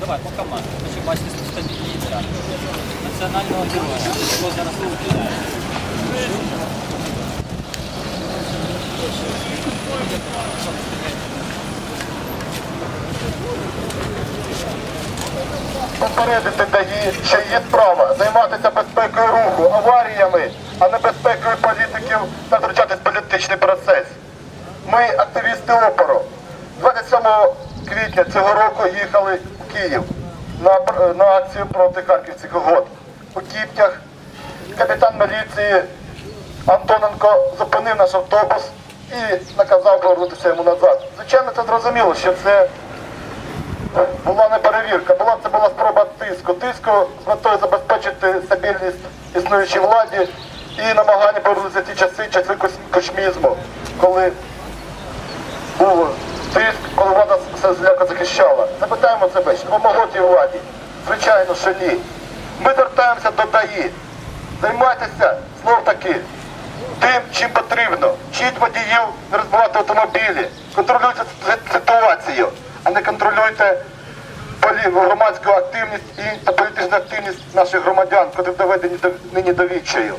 Давай, по команді. Хочу бачити стабільність національного героя, якого зараз попередити ДАІ, що є справа займатися безпекою руху, аваріями, а не безпекою політиків та втручатись в політичний процес. Ми, активісти опору, 27 квітня цього року їхали в Київ на, на акцію проти харківських угод. У Кіптях капітан міліції Антоненко зупинив наш автобус і наказав повернутися йому назад. Звичайно, це зрозуміло, що це була не перевірка, була це була спроба тиску. Тиску з метою забезпечити стабільність існуючій владі і намагання повернутися ті часи, часи кошмізму, коли був тиск, коли влада все зляко захищала. Запитаємо себе, чи допомогло тій владі? Звичайно, що ні. Ми звертаємося до ДАІ. Займайтеся знов таки тим, чим потрібно. Вчіть водіїв не розбивати автомобілі, контролюйте си- ситуацію, а не контролюйте громадську активність і політичну активність наших громадян, котрі доведені до, нині до відчаю.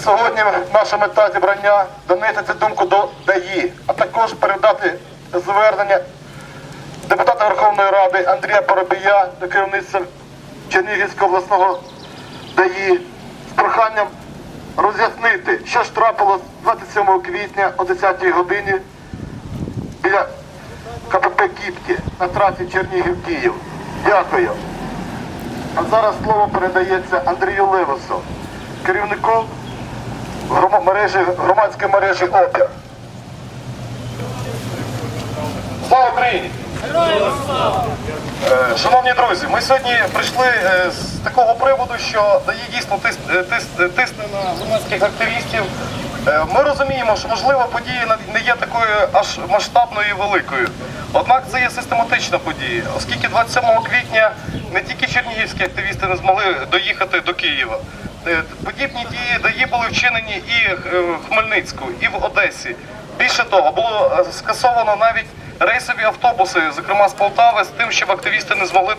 Сьогодні наша мета зібрання донести цю думку до ДАІ, а також передати звернення депутата Верховної Ради Андрія Поробія до керівництва Чернігівського обласного ДАІ з проханням роз'яснити, що ж трапилось 27 квітня о 10 годині біля КПП Кіпті на трасі Чернігів-Київ. Дякую. А зараз слово передається Андрію Левусу, керівнику мережі, громадської мережі ОПІР. Слава Україні! Е, Шановні друзі, ми сьогодні прийшли е, з такого приводу, що дає дійсно е, тис- тисне на громадських активістів. Ми розуміємо, що можливо подія не є такою аж масштабною і великою. Однак це є систематична подія, оскільки 27 квітня не тільки чернігівські активісти не змогли доїхати до Києва. Е, Подібні дії дії були вчинені і е, в Хмельницьку, і в Одесі. Більше того, було е, скасовано навіть рейсові автобуси, зокрема з Полтави, з тим, щоб активісти не змогли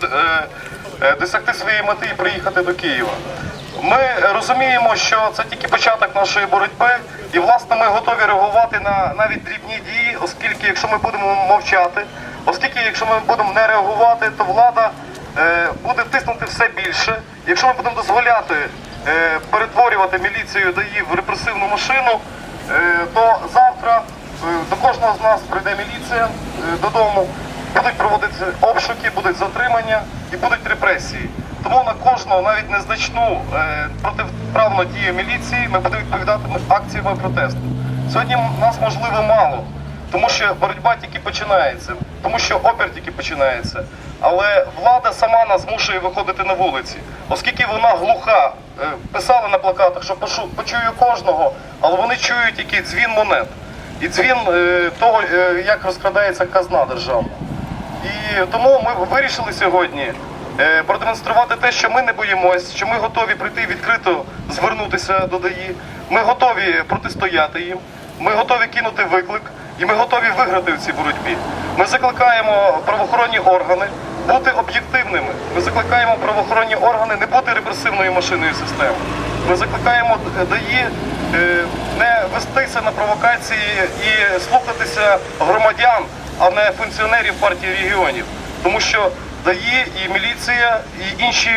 досягти своєї мети і приїхати до Києва. Ми розуміємо, що це тільки початок нашої боротьби, і власне ми готові реагувати на навіть дрібні дії, оскільки якщо ми будемо мовчати, оскільки якщо ми будемо не реагувати, то влада буде тиснути все більше. Якщо ми будемо дозволяти перетворювати міліцію ДАІ в репресивну машину, е, то завтра е, до кожного з нас прийде міліція е, додому, будуть проводитися обшуки, будуть затримання і будуть репресії. Тому на кожного, навіть незначну е, протиправну дію міліції, ми будемо відповідати акціями протесту. Сьогодні нас можливо мало, тому що боротьба тільки починається, тому що опір тільки починається. Але влада сама нас змушує виходити на вулиці, оскільки вона глуха. Е, Писали на плакатах, що почую кожного, але вони чують тільки дзвін монет і дзвін е, того, е, як розкрадається казна державна. І тому ми вирішили сьогодні продемонструвати те, що ми не боїмось, що ми готові прийти відкрито звернутися до ДАІ. Ми готові протистояти їм. Ми готові кинути виклик, і ми готові виграти в цій боротьбі. Ми закликаємо правоохоронні органи бути об'єктивними. Ми закликаємо правоохоронні органи не бути репресивною машиною системи. Ми закликаємо ДАІ е, не вестися на провокації і слухатися громадян, а не функціонерів партії регіонів. Тому що ДАІ і міліція, і інші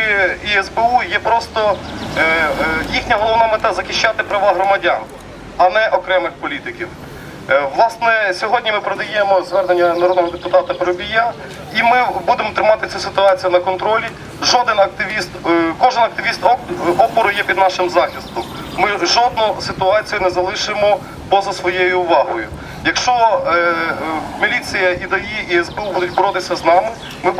і СБУ є просто е, е, їхня головна мета захищати права громадян, а не окремих політиків. Е, Власне, сьогодні ми продаємо звернення народного депутата Поробія, і ми будемо тримати цю ситуацію на контролі. Жоден активіст, е, кожен активіст оп- опору є під нашим захистом. Ми жодну ситуацію не залишимо поза своєю увагою. Якщо е, міліція і ДАІ і СБУ будуть боротися з нами, ми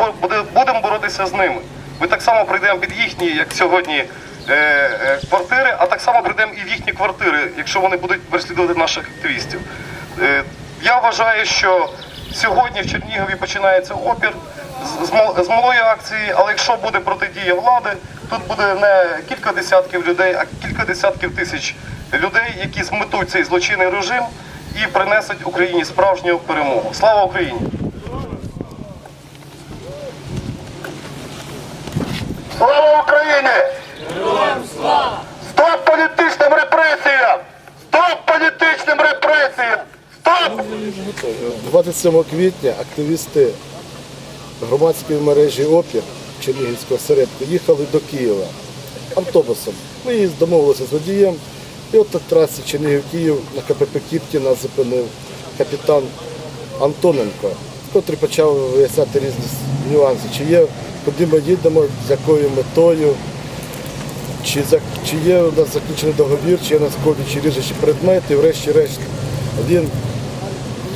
будемо боротися з ними. Ми так само прийдемо під їхні, як сьогодні, е, квартири, а так само прийдемо і в їхні квартири, якщо вони будуть переслідувати наших активістів. Е, я вважаю, що сьогодні в Чернігові починається опір з, з, мал- з малої акції, але якщо буде протидія влади, тут буде не кілька десятків людей, а кілька десятків тисяч людей, які зметуть цей злочинний режим і принесуть Україні справжню перемогу. Слава Україні! Слава Україні! 27 квітня активісти громадської мережі Опір Чернігівського середку їхали до Києва автобусом. Ми домовилися з водієм. І от на трасі Чернігів-Київ на КПП Кіпті нас зупинив капітан Антоненко, котрий почав виясняти різні нюанси, чи є, куди ми їдемо, з якою метою, чи, чи є у нас заключений договір, чи є на сході, чи ріжучі предмети, врешті-решт він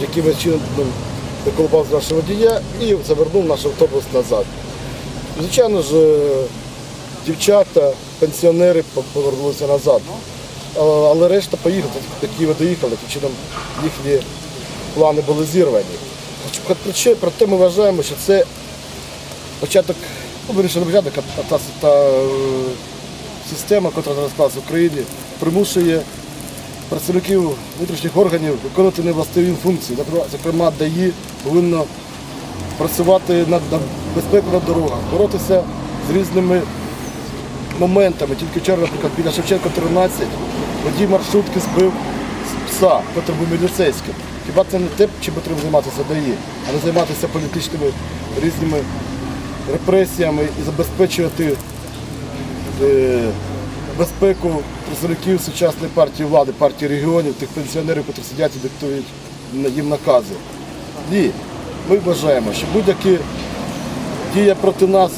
якимось чином ну, доколупав з нашого водія і завернув наш автобус назад. Звичайно ж, е, дівчата, пенсіонери повернулися назад. Але решта поїхали, до Києва доїхали, таким чином їхні плани були зірвані. Проте, ми вважаємо, що це початок, ну, вирішили початок, а та, та е, система, яка зараз в Україні, примушує працівників внутрішніх органів виконувати невластиві функції. Зокрема- ДАІ повинно працювати над, безпекою на дорогах, боротися з різними моментами. Тільки вчора, наприклад, біля Шевченка 13 водій маршрутки збив пса, який був міліцейським. Хіба це не те, чим треба займатися ДАІ, а не займатися політичними різними репресіями і забезпечувати е, безпеку представників сучасної партії влади, партії регіонів, тих пенсіонерів, які сидять і диктують їм накази. Ні, ми вважаємо, що будь-які дія проти нас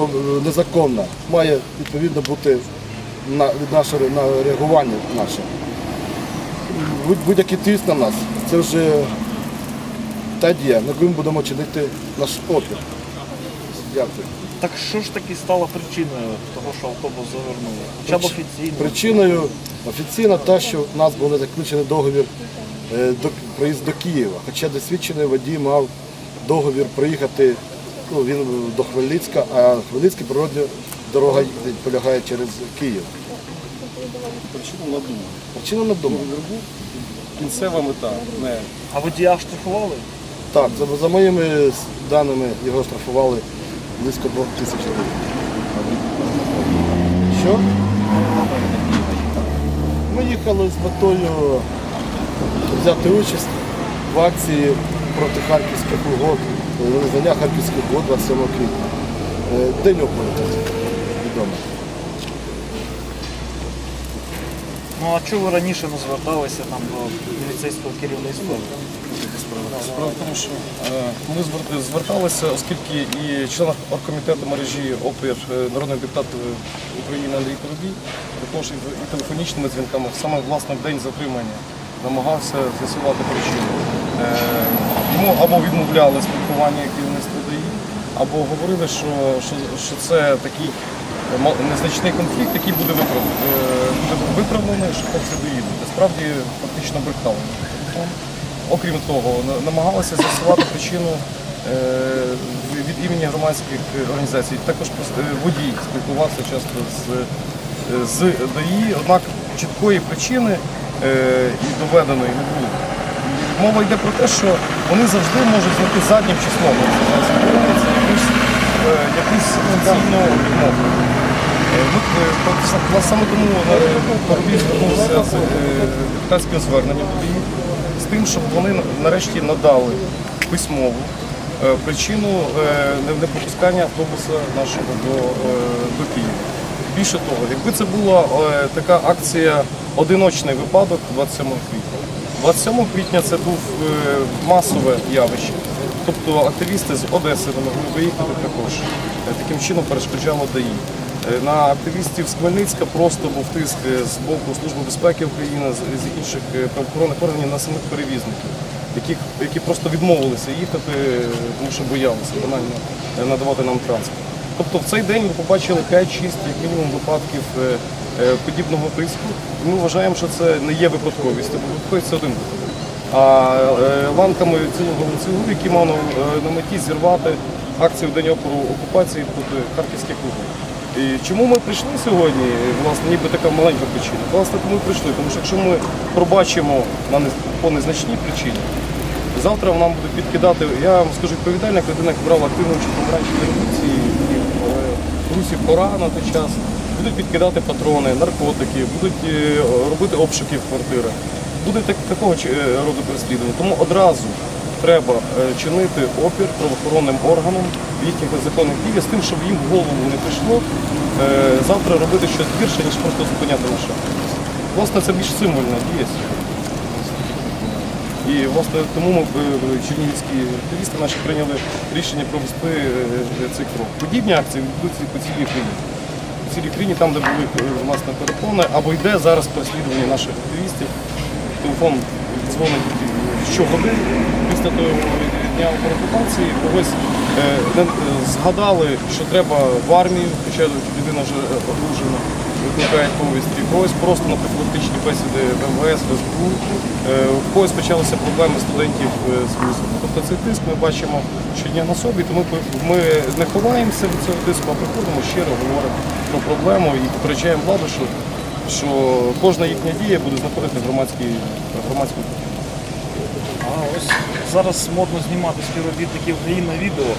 е, незаконна, має відповідно бути на, нашого на реагування наше. Будь- Будь-який тиск на нас, це вже та дія, на яку ми будемо чинити наш опір. Дякую. Так що ж таки стало причиною того, що автобус завернули? Хоча б офіційно. Причиною офіційно те, що в нас був заключений договір е, до проїзд до Києва. Хоча досвідчений водій мав договір проїхати, ну, він до Хмельницька, а Хмельницька природня дорога полягає через Київ. Причому надумав. Причина не думаю. Кінцева мета. Не. А водія штрафували? Так, за, за моїми даними його штрафували близько 2 тисяч гривень. Що? Ми їхали з метою взяти участь в акції проти харківських угод, визнання харківських угод 27 квітня. Е, День опору відомо. Ну а чого ви раніше не зверталися там до міліцейського керівництва? Справа в тому, що е, ми зверталися, оскільки і член оргкомітету мережі ОПІР, е, народний депутат е, України Андрій Поробій, також і телефонічними дзвінками, саме власне в день затримання, намагався з'ясувати причину. Йому або відмовляли спілкування керівництва ДАІ, або говорили, що, що, що це такий незначний конфлікт, який буде виправлений, що хлопці доїдуть. Насправді фактично брехали. Окрім того, намагалися з'ясувати причину е, від імені громадських організацій. Також е, водій спілкувався часто з, е, з ДАІ, однак чіткої причини і доведеної не було. Мова йде про те, що вони завжди можуть знайти заднім числом якусь, власне, саме тому Парубій звернувся з депутатським зверненням до тим, щоб вони нарешті надали письмову е, причину е, непропускання автобуса нашого до, е, до Києва. Більше того, якби це була така акція одиночний випадок 27 квітня. 27 квітня це був масове явище. Тобто активісти з Одеси не могли виїхати також. Таким чином перешкоджало ДАІ. Е, На активістів з Хмельницька просто був тиск е, з боку Служби безпеки України, з інших е, правоохоронних органів на самих перевізників, які, які просто відмовилися їхати, тому що боялися банально надавати нам транспорт. Тобто в цей день ми побачили 5-6 як мінімум випадків подібного тиску. Ми вважаємо, що це не є випадковістю, бо це один випадок. А ланками цілого ланцюгу, які мав на, меті зірвати акцію в день опору окупації проти харківських клубів. І чому ми прийшли сьогодні? Власне, ніби така маленька причина. Власне, тому і прийшли. Тому що якщо ми пробачимо на не- по незначній причині, завтра нам буде підкидати. Я вам скажу відповідально, як людина, яка брала активну участь в помаранчевій революції і в русі пора на той час. Будуть підкидати патрони, наркотики, будуть е, робити обшуки в квартирах. Буде так, такого е, роду переслідування. Тому одразу треба е, чинити опір правоохоронним органам в їхніх незаконних діях з тим, щоб їм в голову не прийшло е, завтра робити щось гірше, ніж просто зупиняти шаг. Власне, це більш символьна дія. І власне тому ми е, чернігівські активісти наші прийняли рішення провести цей крок. Подібні акції відбудуться по цілій країні. По цілій країні, там, де були власне перепони, або йде зараз переслідування наших активістів. Телефон дзвонить щогодини після дня окупації. Когось е, е, згадали, що треба в армію, хоча людина вже е, одружена викликають повісті. Когось просто на профілактичні бесіди в МВС, в СБУ. У когось почалися проблеми студентів з вузом. Тобто цей тиск ми бачимо щодня на собі, тому ми не ховаємося від цього тиску, а приходимо щиро, говоримо про проблему і попереджаємо владу, що, що кожна їхня дія буде знаходити громадський громадську А ось зараз модно знімати співробітників країн на відео.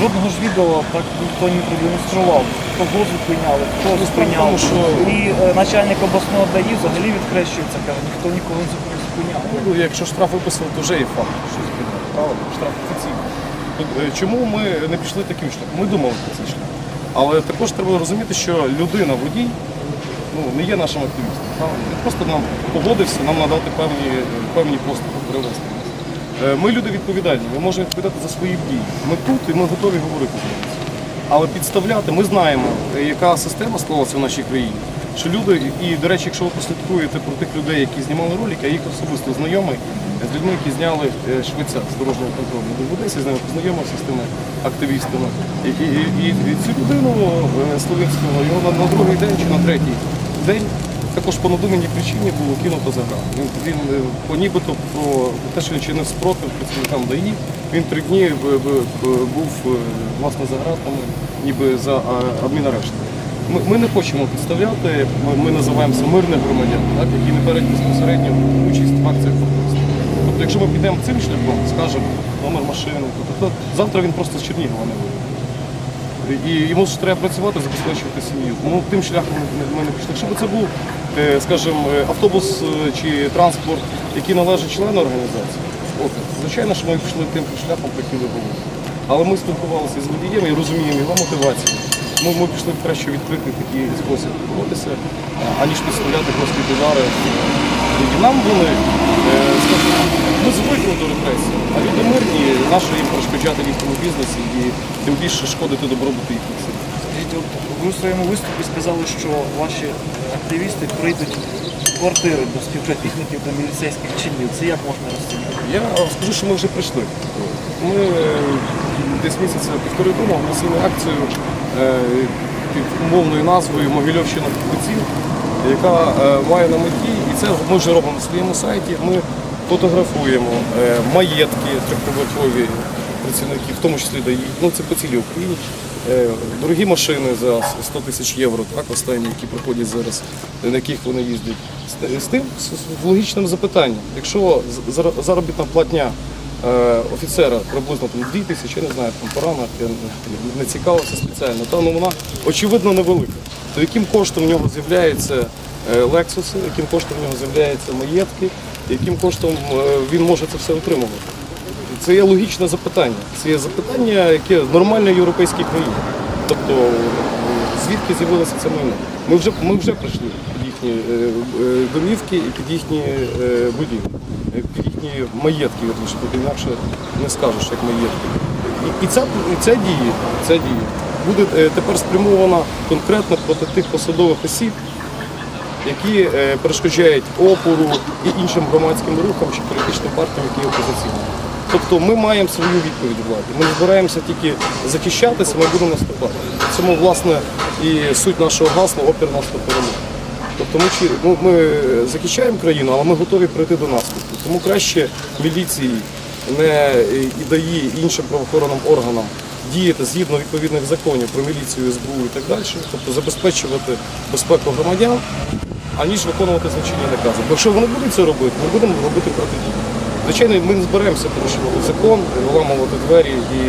Жодного ж відео так ніхто не продемонстрував. Кого зупиняли, хто зупиняв. тому що- І е, начальник обласного ДАІ взагалі відхрещується, каже, ніхто нікого не зупиняв. Ну, якщо штраф виписали, то вже є факт, що зупиняли. Правильно, штраф офіційний. Е, Чому ми не пішли таким шляхом? Ми думали про цей шлях. Але також треба розуміти, що людина, водій, ну, не є нашим активістом. Він просто нам погодився нам надати певні, певні послуги, привезти нас. Е, Ми люди відповідальні, ми можемо відповідати за свої дії. Ми тут і ми готові говорити з ними. Але підставляти, ми знаємо, е, яка система склалася в нашій країні. Що люди, і, до речі, якщо ви послідкуєте про тих людей, які знімали ролики, я їх особисто знайомий з людьми, які зняли е, швеця з дорожнього контролю. В Одесі, з ними познайомився з тими активістами. І, і, і, і цю людину Словінського його на, на другий день чи на третій день також по надуманій причині було кинуто за грати. Він, він е, нібито про те, що він чинив спротив працівникам ДАІ, він три дні був е, власне за гратами, ніби за адмінарешт. Ми, ми не хочемо підставляти, ми, ми називаємося мирних громадян, так, які не беруть безпосередньо участь в акціях протесту. Тобто, якщо ми підемо цим шляхом, скажемо номер машини, то завтра він просто з Чернігова не вийде. І йому ж треба працювати, забезпечувати сім'ю. Тому тим шляхом ми, не пішли. Якщо б це був, е, скажімо, е, автобус е, чи транспорт, який належить члену організації, от, звичайно, що ми пішли тим шляхом, про який ви говорите. Але ми спілкувалися з водієм і розуміємо його мотивацію. Ми, ми пішли в краще відкритий такий спосіб боротися, аніж підставляти просто удари. І нам вони, е, ми звикли до репресій, а люди мирні, нащо їм перешкоджати в їхньому бізнесі і тим більше шкодити добробуту їхніх сил. Ви у своєму виступі сказали, що ваші активісти прийдуть в квартири до співробітників до міліцейських чинів. Це як можна розцінити? Я скажу, що ми вже прийшли. Ми е, десь місяця півтори тому оголосили акцію е, під умовною назвою Могильовщина під яка е, має на меті, і це ми вже робимо на своєму сайті. Ми фотографуємо е, маєтки трьохповерхові працівників, в тому числі ну це по цілій Україні. Е, Дорогі машини за 100 тисяч євро, так, останні, які проходять зараз, на яких вони їздять. З- тим з- логічним запитанням. Якщо заробітна платня е, офіцера приблизно там 2 тисячі, я не знаю, там по я не- цікавився спеціально, та ну вона очевидно невелика. То яким коштом в нього з'являються е, лексуси, яким коштом в нього з'являються маєтки, яким коштом е, він може це все отримувати? Це є логічне запитання. Це є запитання, яке нормальне в європейській країні. Тобто, е, звідки з'явилося це майно? Ми вже, ми вже прийшли під їхні е, е, домівки і під їхні е, будівлі, е, їхні маєтки, вірніше, бо інакше не скажеш, як маєтки. І, і, ця, і ця дія, ця дія буде е, тепер спрямована конкретно проти тих посадових осіб, які е, перешкоджають опору і іншим громадським рухам чи політичним партіям, які опозиційні. Тобто ми маємо свою відповідь владі. Ми збираємося тільки захищатися, ми будемо наступати. В цьому, власне, і суть нашого гасла опір наступ перемог. Тобто ми, ну, ми захищаємо країну, але ми готові прийти до наступу. Тому краще міліції, не ДАІ, і іншим правоохоронним органам діяти згідно відповідних законів про міліцію, СБУ і так далі, тобто забезпечувати безпеку громадян, аніж виконувати злочинні накази. Бо якщо вони будуть це робити, ми будемо робити протидію. Звичайно, ми не зберемося порушувати закон, виламувати двері і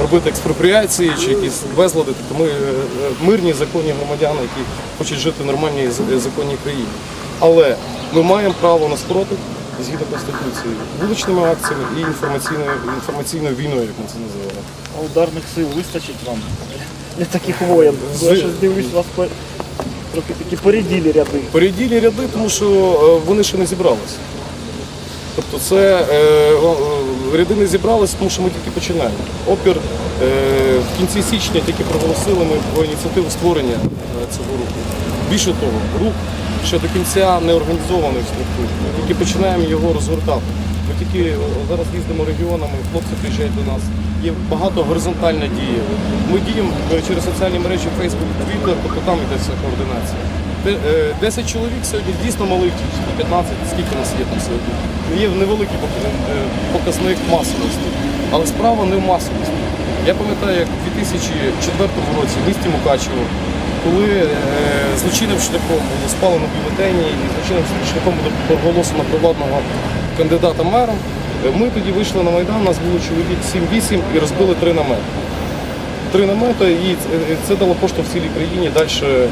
робити експропріації чи якісь безлади. Тобто ми е, е, мирні законні громадяни, які хочуть жити в нормальній законній країні. Але ми маємо право на спротив згідно Конституції, вуличними акціями і інформаційною, інформаційною війною, як ми це називаємо. А ударних сил вистачить вам для таких воєн. З- Я щось дивлюсь, вас по- трохи такі поряділі ряди. Поряділі ряди, тому що е, вони ще не зібралися. Тобто це е, е, ряди не зібралися, тому що ми тільки починаємо. Опір е, в кінці січня тільки проголосили ми про ініціативу створення е, цього руху. Більше того, рух ще до кінця не організований в структурі. Ми тільки починаємо його розгортати. Ми тільки е, зараз їздимо регіонами, хлопці приїжджають до нас. Є багато горизонтальна дія. Ми діємо е, через соціальні мережі Facebook, Twitter, тобто там йде вся координація. Де- е, 10 чоловік сьогодні дійсно малий 15, скільки нас є там сьогодні. Є невеликий показник масовості. Але справа не в масовості. Я пам'ятаю, як у 2004 році в місті Мукачево, коли е, злочинним шляхом було спалено бюлетені і злочинним шляхом було проголосено провладного кандидата мером, е, ми тоді вийшли на Майдан, нас було чоловік 7-8 і розбили три намети три намети, і це- це дало поштовх в цілій країні далі е,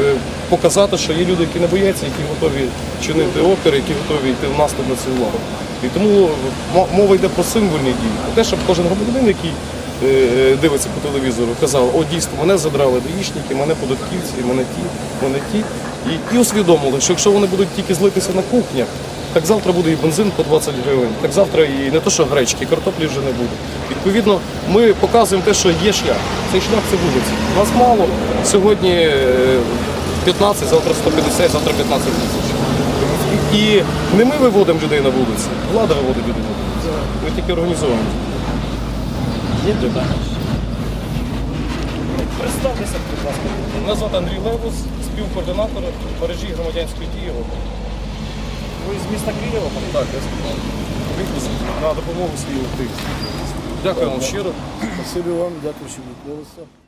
е, показати, що є люди, які не бояться, які готові чинити опір, які готові йти в наступ на цю владу. І тому мова йде про символьні дії. Про те, щоб кожен громадянин, який е, е, дивиться по телевізору, казав, о, дійсно, мене задрали даїшники, мене податківці, мене ті, мене ті. І, і усвідомили, що якщо вони будуть тільки злитися на кухнях, так завтра буде і бензин по 20 гривень, так завтра і не то, що гречки, і картоплі вже не буде. Відповідно, ми показуємо те, що є шлях. Цей шлях це вулиці. Нас мало. Сьогодні е, 15, завтра 150, завтра 15 тисяч. І не ми виводимо людей на вулиці, влада виводить людей на вулиці. Ми тільки організовуємо. Є питання? Представтеся, будь ласка. Мене звати Андрій Левус, співкоординатор мережі громадянської дії. Ви з міста Києва? Так, я сказав. на допомогу своїй тих. Дякую вам щиро. Спасибі вам, дякую, що відбулося.